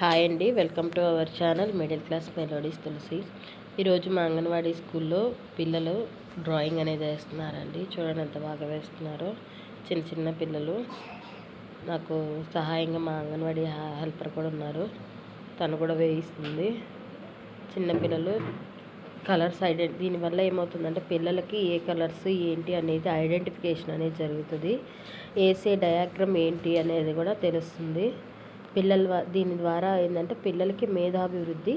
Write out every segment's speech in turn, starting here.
Hi అండి. Welcome to our channel middle class melodies Tulasi. ఈరోజు మా అంగన్వాడీ స్కూల్లో పిల్లలు డ్రాయింగ్ అనేది వేస్తున్నారండి. చూడండి ఎంత బాగా వేస్తున్నారో. చిన్న చిన్న పిల్లలు. నాకు సహాయంగా మా అంగన్వాడీ హెల్పర్ కూడా ఉన్నారు. తను కూడా వేయిస్తుంది. చిన్నపిల్లలు కలర్స్ ఐడెంటి దీనివల్ల ఏమవుతుందంటే పిల్లలకి ఏ కలర్స్ ఏంటి అనేది ఐడెంటిఫికేషన్ అనేది జరుగుతుంది. వేసే డయాగ్రామ్ ఏంటి అనేది కూడా తెలుస్తుంది. పిల్లల దీని ద్వారా ఏంటంటే పిల్లలకి మేధాభివృద్ధి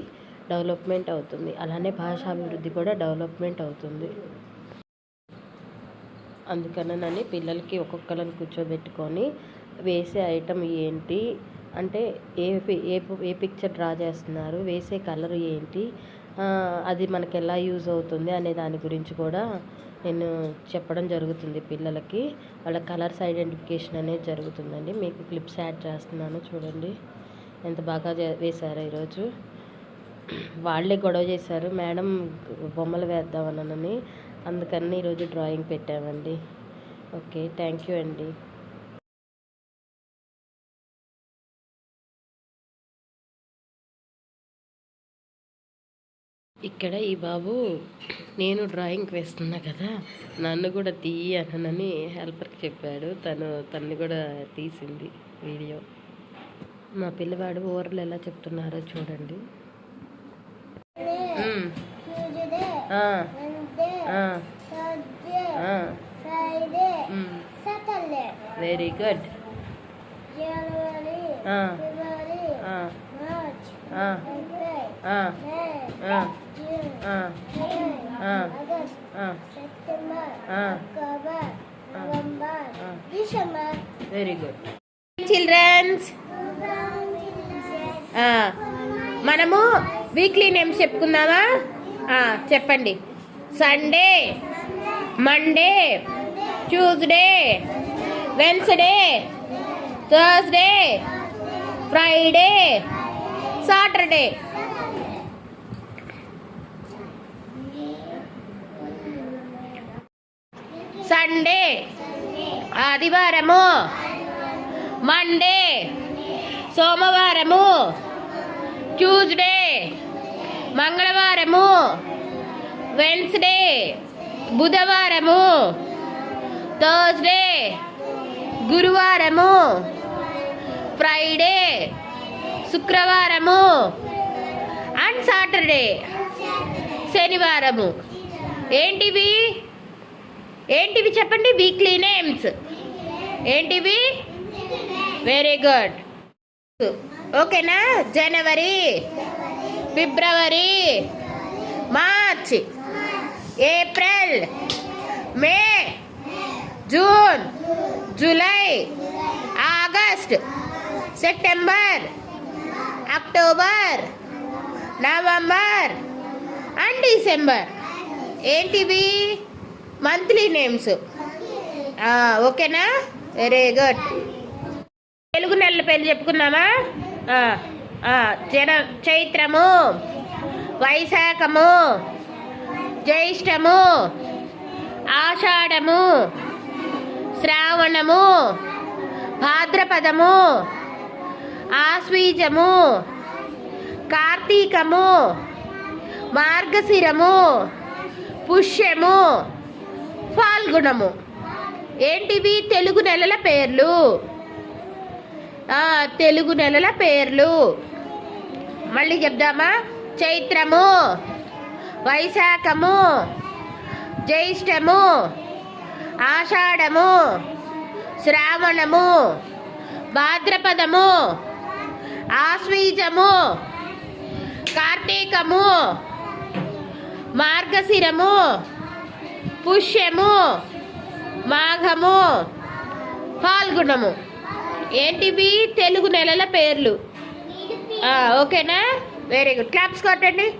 డెవలప్మెంట్ అవుతుంది. అలానే భాషాభివృద్ధి కూడా డెవలప్మెంట్ అవుతుంది. అందుకనని పిల్లలకి ఒక్కొక్కరిని కూర్చోబెట్టుకొని వేసే ఐటమ్ ఏంటి అంటే ఏ ఏ ఏ పిక్చర్ డ్రా చేస్తున్నారు? వేసే కలర్ ఏంటి? అది మనకి ఎలా యూజ్ అవుతుంది అనే దాని గురించి కూడా నేను చెప్పడం జరుగుతుంది పిల్లలకి. వాళ్ళ కలర్స్ ఐడెంటిఫికేషన్ అనేది జరుగుతుందండి. మీకు క్లిప్స్ యాడ్ చేస్తున్నాను చూడండి. ఎంత బాగా చే- ఈరోజు. వాళ్ళే గొడవ చేశారు. మేడం బొమ్మలు వేద్దామనని అందుకని ఈరోజు డ్రాయింగ్ పెట్టామండి. ఓకే థ్యాంక్ యూ అండి. ఇక్కడ ఈ బాబు నేను డ్రాయింగ్ వేస్తున్నా కదా నన్ను కూడా తీయి అనని హెల్పర్కి చెప్పాడు. తను తన్ని కూడా తీసింది వీడియో. మా పిల్లవాడు ఊర్లు ఎలా చెప్తున్నారో చూడండి. Very good ah, very good childrens మనము వీక్లీ నేమ్స్ చెప్పుకుందామా? చెప్పండి. Sunday Monday Tuesday Wednesday Thursday Friday Saturday Sunday ఆదివారము. మండే. సోమవారము. ట్యూస్డే. మంగళవారము. వెన్స్డే. బుధవారము. థర్స్డే. గురువారము. ఫ్రైడే. శుక్రవారము. And Saturday. శనివారము. ఏంటివి? ఏంటివి చెప్పండి? వీక్లీ నేమ్స్ ఏంటివి? వెరీ గుడ్ ఓకేనా January February March April May June July August September October November and December ఏంటివి? మంత్లీ నేమ్స్ ఓకేనా? వెరీ గుడ్ తెలుగు నెలల పేర్లు చెప్పుకున్నామా జన చైత్రము వైశాఖము జ్యేష్టము ఆషాఢము శ్రావణము భాద్రపదము ఆశ్వీజము కార్తీకము మార్గశిరము పుష్యము ఫాల్గుణము ఏంటివి? తెలుగు నెలల పేర్లు. తెలుగు నెలల పేర్లు. మళ్ళీ చెప్దామా? చైత్రము వైశాఖము జ్యేష్టము ఆషాఢము శ్రావణము భాద్రపదము ఆశ్వీజము కార్తీకము మార్గశిరము పుష్యము మాఘము ఫాల్గుణము. ఏంటివి తెలుగు నెలల పేర్లు. ఆ, ఓకేనా? వెరీ గుడ్ క్లాప్స్ కొట్టండి.